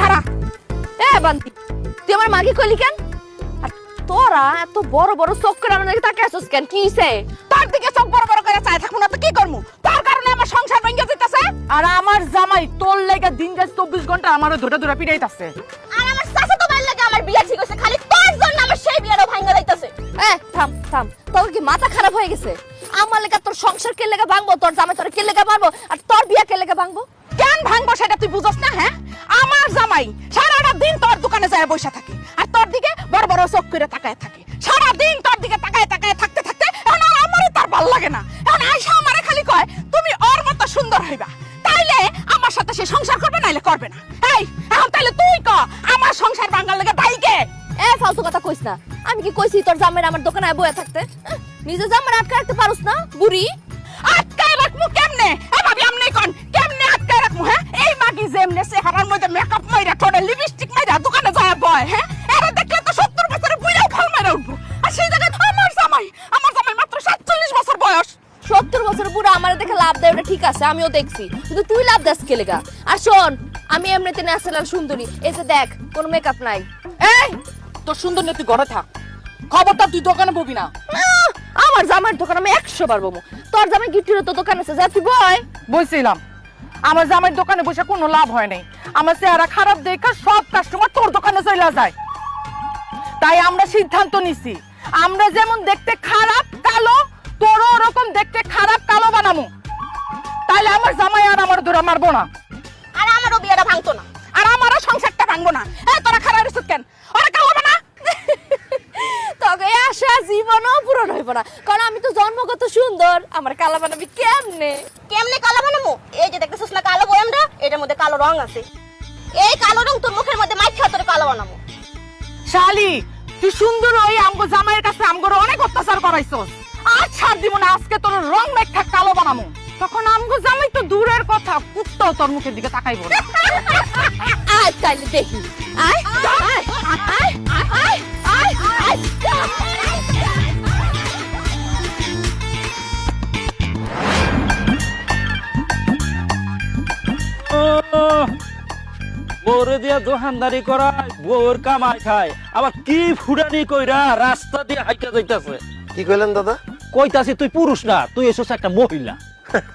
খারা। এ বান্তি তুই আমার মাকে কইলি কেন? আর তোরা এত বড় বড় চোখ করে আমার দিকে তাকিয়ে আছিস কেন? কি হইছে? তোর দিকে চোখ বড় বড় করে চাই থাকুন না তো কি করমু? তোর কারণে আমার সংসার ভেঙে যেতেছে। আর আমার জামাই তোর লেগে দিন রাত চব্বিশ ঘণ্টা আমারও ধরে ধরে পিড়াইতাছে আর আমার চাচা তো বাইরে লাগে আমার বিয়া ঠিক হইছে খালি তোর জন্য আমার সেই বিয়াটা ভাঙা যাইতাছে। এ থাম থাম তোর কি মাথা খারাপ হয়ে গেছে? আমার লেগে তোর সংসার কে লেগে ভাঙবো? তোর জামাই তোর কে লেগে মারবো আর তোর বিয়া কে লেগে ভাঙবো? কেন ভাঙবো সেটা তুই বুঝছ না হ্যাঁ? আমার জামাই সারাটা দিন তোর দোকানে যায় বসে থাকে। আর তোর দিকে বড় বড় চোখ করে তাকায় থাকে। সারা দিন তোর দিকে তাকায় তাকায় থাকতে থাকতে এখন আর আমারই তার ভালো লাগে না। এখন আয়সা আমারে খালি কয় তুমি ওর মতো সুন্দর হইবা। তাইলে আমার সাথে সে সংসার করবে নাইলে করবে না। এই এখন তাইলে তুই ক আমার সংসার ভাঙার লেগে দায়ী কে? এ ফালতু কথা কইস না। আমি কি কইছি তোর জামাই আমার দোকানে বয়ে থাকতে? আহ, নিজে জামাই আটকা রাখতে পারুস না বুড়ি? আমার দেখে লাভ দেয় ওটা ঠিক আছে আমিও দেখছি। কিন্তু তুই লাভ দাস কে লেগা? আর শোন আমি এমনিতে ন্যাচারাল সুন্দরী। এই যে দেখ কোনো মেকআপ নাই। এই তোর সুন্দর না তুই ঘরে থাক। খবরটা তুই দোকানে ববি না। আমার জামাইয়ের দোকান আমি একশো বার বমু তোর জামাই গিফটের তো দোকান আছে যা তুই বয় বলছিলাম আমার জামাইয়ের দোকানে বসে কোনো লাভ হয় নাই। আমার চেহারা খারাপ দেখে সব কাস্টমার তোর দোকানে চলে যায়। তাই আমরা সিদ্ধান্ত নিছি আমরা যেমন দেখতে খারাপ কালো তোরও ওরকম দেখতে খারাপ কালো বানামু। তাইলে আমার জামাই আর আমার ধরে মারবো না। আর আমারও বিয়েটা ভাঙতো না। আর আমারও সংসারটা ভাঙবো না। এই তোরা খারাপ রিসুত কেন? ওরা কালো বানা তোকে আশা জীবনও পূরণ হইব না। কারণ আমি তো জন্মগত সুন্দর। আমার কালো বানাবি কেমনে? কেমনে কালো বানামু? এই যে দেখতেছিস না কালো বয়ামটা? এটার মধ্যে কালো রং আছে। এই কালো রং তোর মুখের মধ্যে মাইখা তোর কালো বানামু। শালি তুই সুন্দর ওই আমগো জামাইয়ের কাছে আমগোর অনেক অত্যাচার করাইছস। আর ছাড় দিব না, আজকে তোর রং মেঘা কালো বানামো। তখন আমগো জামাই তো দূরের কথা, কুত্তাও তোর মুখের দিকে তাকাইব না। আয় তাইলে দেখি। আয়। বউরে দিয়া দোকানদারি করায় বউর কামাই খায়। আবার কি ফুডানি কইরা রাস্তা দিয়ে হাইটা যাইতাছে? কি কইলেন দাদা? কইতাছি তুই পুরুষ না তুই এসেছ একটা মহিলা।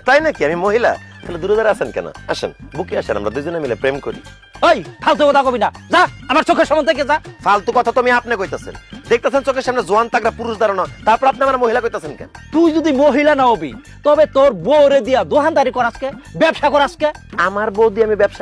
তাই নাকি? আমি মহিলা? তাহলে দূরে দাঁড়া আছেন কেন? আসেন বুকে আসেন আমরা দুজনে মিলে প্রেম করি। ওই ফালতু কথা কবি না। যা আমার চোখের সামনে থেকে যা। ফালতু কথা তো আমি আপনি কইতাছেন। দেখতেছেন চোখের সামনে জোয়ান তাগড়া পুরুষ দাঁড়ানো। তারপর আপনি আমার মহিলা কইতাছেন কেন? তুই যদি মহিলা না হবি তবে তোর বউরে দিয়া দোকানদারি করাসকে ব্যবসা করাসকে। আমার বৌদি আমি ব্যবসা